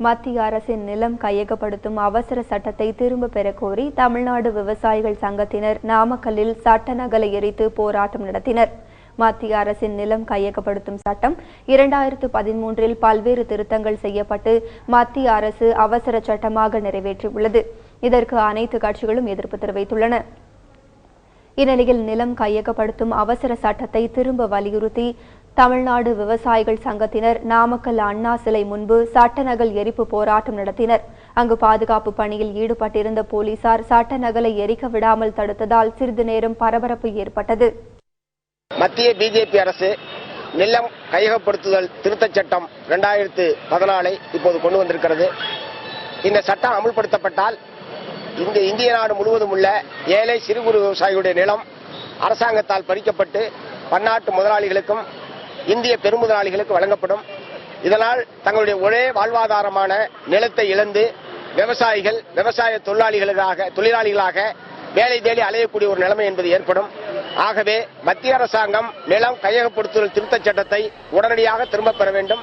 மத்திய அரசின் நிலம் கையகப்படுத்தும் அவசர சட்டத்தை திரும்ப பெறக் கோரி தமிழ்நாடு விவசாயிகள் சங்கத்தினர் நாமக்கல்லில் சட்ட நகலை எரித்து போராட்டம் நடத்தினர். மத்திய அரசின் நிலம் கையகப்படுத்தும் சட்டம் இரண்டாயிரத்து பதிமூன்றில் பல்வேறு திருத்தங்கள் செய்யப்பட்டு மத்திய அரசு அவசர சட்டமாக நிறைவேற்றியுள்ளது. இதற்கு அனைத்து கட்சிகளும் எதிர்ப்பு தெரிவித்துள்ளன. இந்நிலையில் நிலம் கையகப்படுத்தும் அவசர சட்டத்தை திரும்ப வலியுறுத்தி தமிழ்நாடு விவசாயிகள் சங்கத்தினர் நாமக்கல் அண்ணா சிலை முன்பு சட்ட நகல் எரிப்பு போராட்டம் நடத்தினர். அங்கு பாதுகாப்பு பணியில் ஈடுபட்டிருந்த போலீசார் சட்ட நகலை எரிக்க விடாமல் தடுத்ததால் சிறிது நேரம் பரபரப்பு ஏற்பட்டது. மத்திய பிஜேபி அரசு நிலம் கையகப்படுத்துதல் திருத்தச் சட்டம் இரண்டாயிரத்து பதினாலை இப்போது கொண்டு வந்திருக்கிறது. இந்த சட்டம் அமுல்படுத்தப்பட்டால் இந்த இந்திய நாடு முழுவதும் உள்ள ஏழை சிறு குறு விவசாயிகளுடைய நிலம் அரசாங்கத்தால் பறிக்கப்பட்டு பன்னாட்டு முதலாளிகளுக்கும் இந்திய பெருமுதலாளிகளுக்கு வழங்கப்படும். இதனால் தங்களுடைய ஒரே வாழ்வாதாரமான நிலத்தை இழந்து விவசாயிகள் விவசாய தொழிலாளிகளாக தொழிலாளிகளாக வேலை தேடி அலையக்கூடிய ஒரு நிலைமை என்பது ஏற்படும். ஆகவே மத்திய அரசாங்கம் நிலம் கையகப்படுத்துதல் திருத்தச் சட்டத்தை உடனடியாக திரும்பப் பெற வேண்டும்.